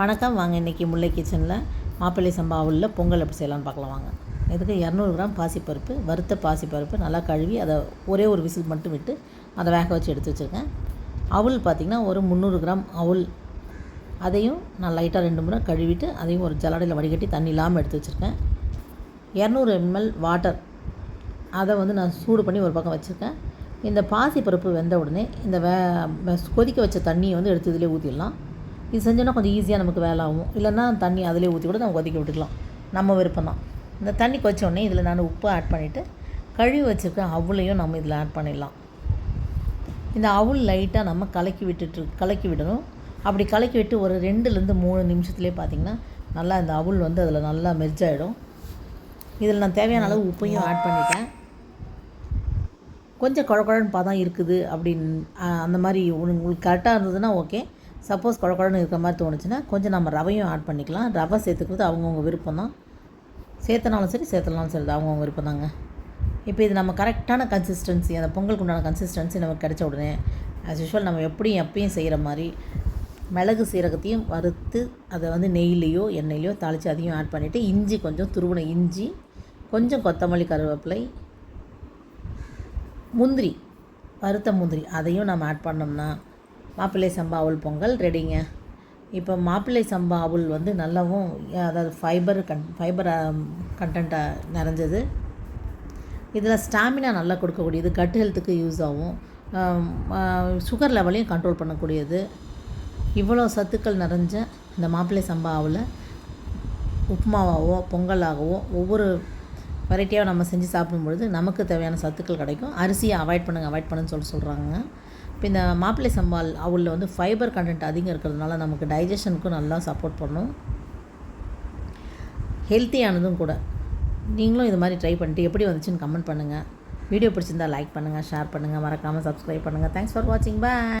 வணக்கம். வாங்க இன்றைக்கி முல்லை கிச்சனில் மாப்பிள்ளை சம்பாவில் பொங்கல் எப்படி செய்யலாம்னு பார்க்கலாம். வாங்க. இதுக்கு இரநூறு கிராம் பாசிப்பருப்பு வறுத்த பாசிப்பருப்பு நல்லா கழுவி அதை ஒரே ஒரு விசில் மட்டும் விட்டு அதை வேக வச்சு எடுத்து வச்சுருக்கேன். அவுள் பார்த்திங்கன்னா ஒரு முந்நூறு கிராம் அவுள் அதையும் நான் லைட்டாக ரெண்டு முறை கழுவிட்டு அதையும் ஒரு ஜலடையில் வடிகட்டி தண்ணி இல்லாமல் எடுத்து வச்சுருக்கேன். இரநூறு எம்எல் வாட்டர். அதை வந்து நான் சூடு பண்ணி ஒரு பக்கம் வச்சுருக்கேன். இந்த பாசிப்பருப்பு வெந்த உடனே இந்த வே கொதிக்க வச்ச தண்ணியை வந்து எடுத்து இதிலே ஊற்றிடலாம் இது செஞ்சோன்னா கொஞ்சம் ஈஸியாக நமக்கு வேலை ஆகும் இல்லைன்னா தண்ணி அதிலே ஊற்றி கூட நம்ம கொதிக்க விட்டுக்கலாம். நம்ம விருப்பம் தான். இந்த தண்ணி கொதிச்ச உடனே இதில் நான் உப்பு ஆட் பண்ணிவிட்டு கழுவி வச்சுருக்க அவளையும் நம்ம இதில் ஆட் பண்ணிடலாம். இந்த அவுள் லைட்டாக நம்ம கலக்கி விட்டுட்டு கலக்கி விடணும். அப்படி கலக்கி விட்டு ஒரு ரெண்டுலேருந்து மூணு நிமிஷத்துலேயே பார்த்திங்கன்னா நல்லா இந்த அவுள் வந்து அதில் நல்லா மெர்ஜாயிடும் இதில் நான் தேவையான அளவு உப்பையும் ஆட் பண்ணிட்டேன். கொஞ்சம் குழக்குழன்னு பார்த்தா இருக்குது அப்படின்னு அந்த மாதிரி உங்களுக்கு கரெக்டாக இருந்ததுன்னா ஓகே சப்போஸ் குழக்குழன்னு இருக்கிற மாதிரி தோணுச்சுன்னா கொஞ்சம் நம்ம ரவையும் ஆட் பண்ணிக்கலாம். ரவை சேர்த்துக்கிறது அவங்கவுங்க விருப்பம் தான் சேர்த்தனாலும் சரி சேர்த்தனாலும் சரி அவங்கவுங்க விருப்பம் தாங்க இப்போ இது நம்ம கரெக்டான கன்சிஸ்டன்சி அந்த பொங்கலுக்கு உண்டான கன்சிஸ்டன்சி நமக்கு கிடைச்ச உடனே ஆஸ் யூஷுவல் நம்ம எப்படியும் எப்பயும் செய்கிற மாதிரி மிளகு சீரகத்தையும் வறுத்து அதை வந்து நெய்லேயோ எண்ணெயிலையோ தாளித்து அதையும் ஆட் பண்ணிவிட்டு இஞ்சி கொஞ்சம் துருவன இஞ்சி கொஞ்சம் கொத்தமல்லி கருவேப்பிலை முந்திரி வறுத்த முந்திரி அதையும் நம்ம ஆட் பண்ணோம்னா மாப்பிள்ளை சம்பா அவல் பொங்கல் ரெடிங்க. இப்போ மாப்பிள்ளை சம்பா அவல் வந்து நல்லாவும் அதாவது ஃபைபர் கன் ஃபைபர் கண்டென்ட்டாக நிறைஞ்சது. இதில் ஸ்டாமினா நல்லா கொடுக்கக்கூடியது கட் ஹெல்த்துக்கு யூஸ் ஆகும் சுகர் லெவலையும் கண்ட்ரோல் பண்ணக்கூடியது. இவ்வளோ சத்துக்கள் நிறைஞ்ச இந்த மாப்பிள்ளை சம்பாவில் உப்புமாவாகவோ பொங்கலாகவோ ஒவ்வொரு வெரைட்டியாக நம்ம செஞ்சு சாப்பிடும்பொழுது நமக்கு தேவையான சத்துக்கள் கிடைக்கும். அரிசியை அவாய்ட் பண்ணுங்கள் அவாய்ட் பண்ணுன்னு சொல்லி சொல்கிறாங்க இப்போ இந்த மாப்பிள்ளை சம்பால் அவளில் வந்து ஃபைபர் கண்டென்ட் அதிகம் இருக்கிறதுனால நமக்கு டைஜஷனுக்கும் நல்லா சப்போர்ட் பண்ணும். ஹெல்த்தியானதும் கூட. நீங்களும் இது மாதிரி ட்ரை பண்ணிட்டு எப்படி வந்துச்சுன்னு கமெண்ட் பண்ணுங்கள் வீடியோ பிடிச்சிருந்தா லைக் பண்ணுங்கள் ஷேர் பண்ணுங்கள் மறக்காமல் சப்ஸ்கிரைப் பண்ணுங்கள் தேங்க்ஸ் ஃபார் வாட்சிங் பாய்